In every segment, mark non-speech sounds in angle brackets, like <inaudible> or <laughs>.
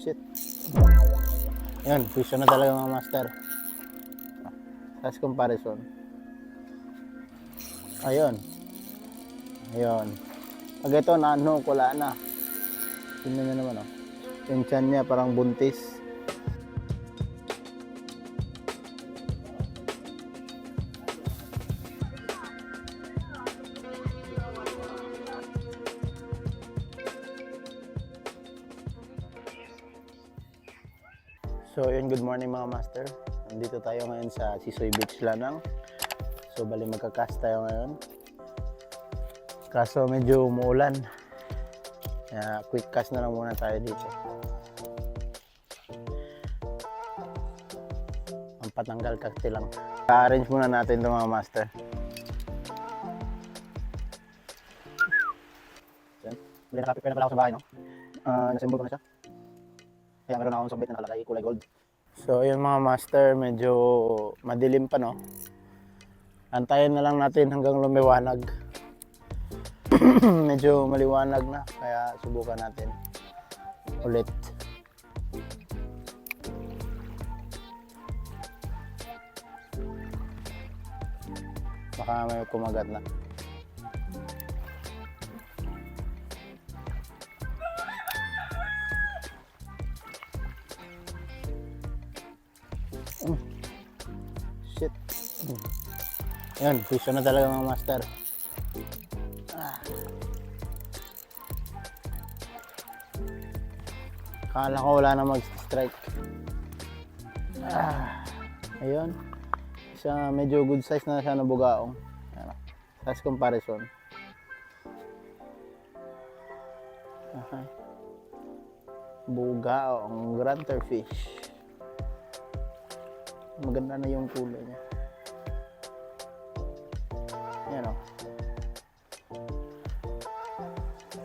shit. Yan, piso na talaga mga master. As comparison. Ayun. Ayun. Pag ito naano, wala na. Tingnan nyo naman oh. Yung tiyan niya parang buntis. So yun, good morning mga master. Nandito tayo ngayon sa Sisoy Beach Lanang. So bali magka-cast tayo ngayon. Kaso medyo umuulan. Kaya quick cast na lang muna tayo dito. Ang patanggal kakti lang. arrange muna natin ito mga master. Yan. Bili na pen na pala ako sa bahay, no? Uh, nasimbo ko na siya. Kaya meron akong sumbit na nakalagay kulay gold. So yun mga master, medyo madilim pa no. Antayin na lang natin hanggang lumiwanag. <clears throat> medyo maliwanag na, kaya subukan natin ulit. Baka may kumagat na. Yan, piso na talaga mga master. Ah. Kala ko wala na mag-strike. Ah. Ayun. Isa medyo good size na siya na bugaong. Ano, size comparison. Aha. Bugaong granter fish maganda na yung kulay niya. Yan o.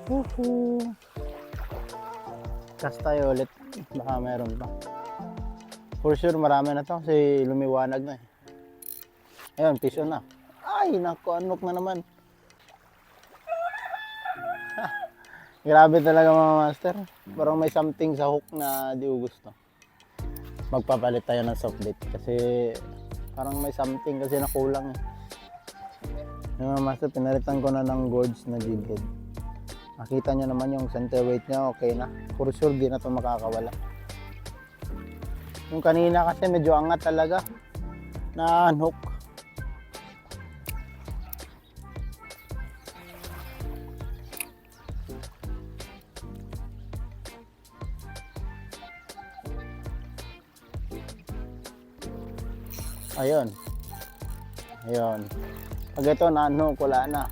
Woohoo! Cast tayo ulit. Baka meron pa. For sure marami na to kasi lumiwanag na eh. Ayun, piso na. Ay, naku, anok na naman. <laughs> Grabe talaga mga master. Parang may something sa hook na di gusto magpapalit tayo ng soft bait kasi parang may something kasi na kulang eh. Yung mga master, pinalitan ko na ng gorge na jig head. Nakita nyo naman yung center weight niya, okay na. For sure, di na to makakawala. Yung kanina kasi medyo angat talaga na hook. Ayun. Ayun. Pag ito na ano, na.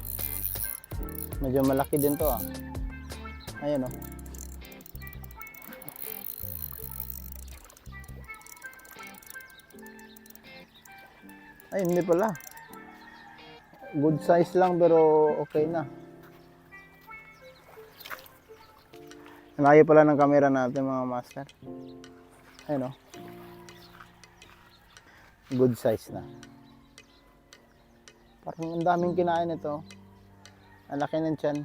Medyo malaki din to ah. Ayun oh. Ay, hindi pala. Good size lang pero okay na. Layo pala ng camera natin mga master. Ayun oh good size na. Parang ang daming kinain ito. Ang laki ng tiyan.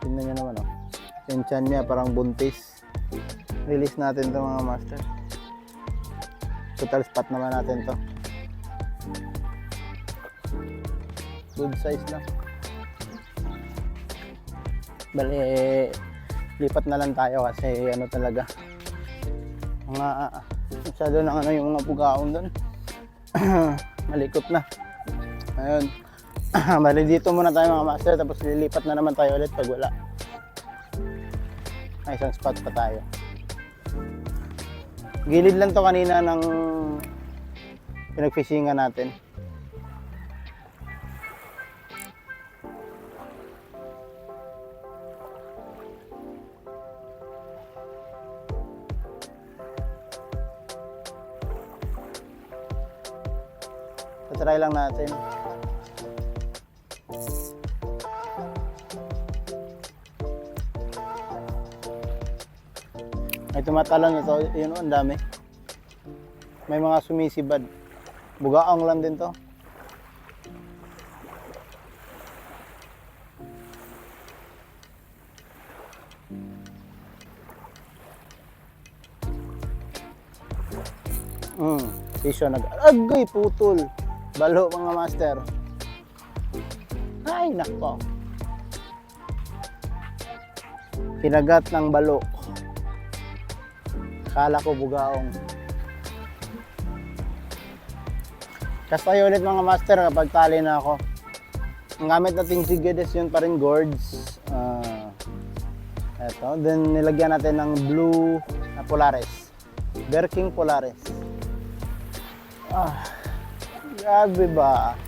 Tingnan nyo naman oh. Yung tiyan niya parang buntis. Release natin to mga master. Total spot naman natin to. Good size na. Bali, lipat na lang tayo kasi ano talaga mga masyado na ano yung mga pugaon doon <clears throat> malikot na. Ayun. <clears throat> Bali dito muna tayo mga master tapos lilipat na naman tayo ulit pag wala. May isang spot pa tayo. Gilid lang to kanina ng pinagfishingan natin Try lang natin. May tumatalon ito. Yun, ang dami. May mga sumisibad. Bugaong lang din to. Mm, isyo nag agay putol. Balo mga master. Ay nako. Kinagat ng balo. Kala ko bugaong. Kastay ulit mga master kapag tali na ako. Ang gamit nating sigides yun pa rin gourds. Ah, eto. Then nilagyan natin ng blue na Polaris. Berking Polaris. Ah, grabe ba?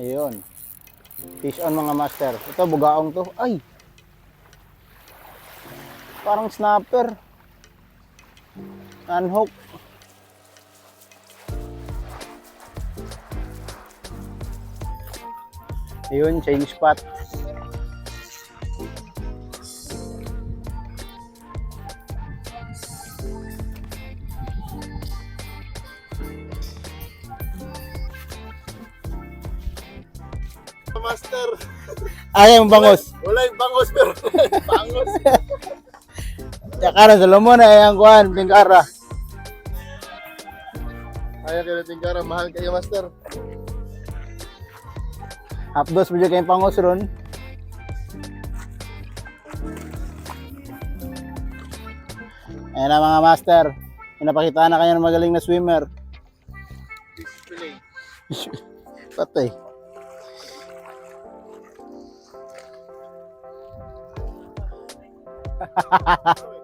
Ayun. Fish on mga master. Ito, bugaong to. Ay! Parang snapper. Unhook. Ayun, change spot. Master, Ay, yung bangos. wala yung bangos pero <laughs> bangos. Yakara, Solomon na yung kuhan, pingkara. Ayaw kayo natin kara, mahal kayo master. Hapdos mo dyan kayong pangos ron. Ayan na mga master. Pinapakita na kayo ng magaling na swimmer. Display. <laughs> Patay. <laughs>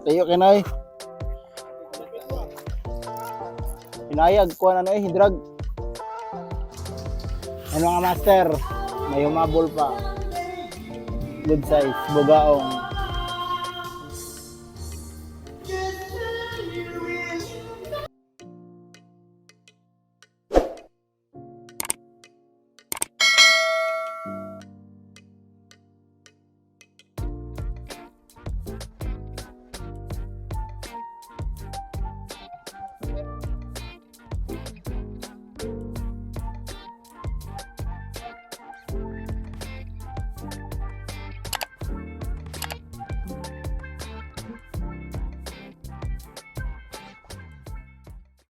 Tayo kinay. Pinayag ko ano eh, hidrag. Ano mga master, may humabol pa. Good size, bugaong.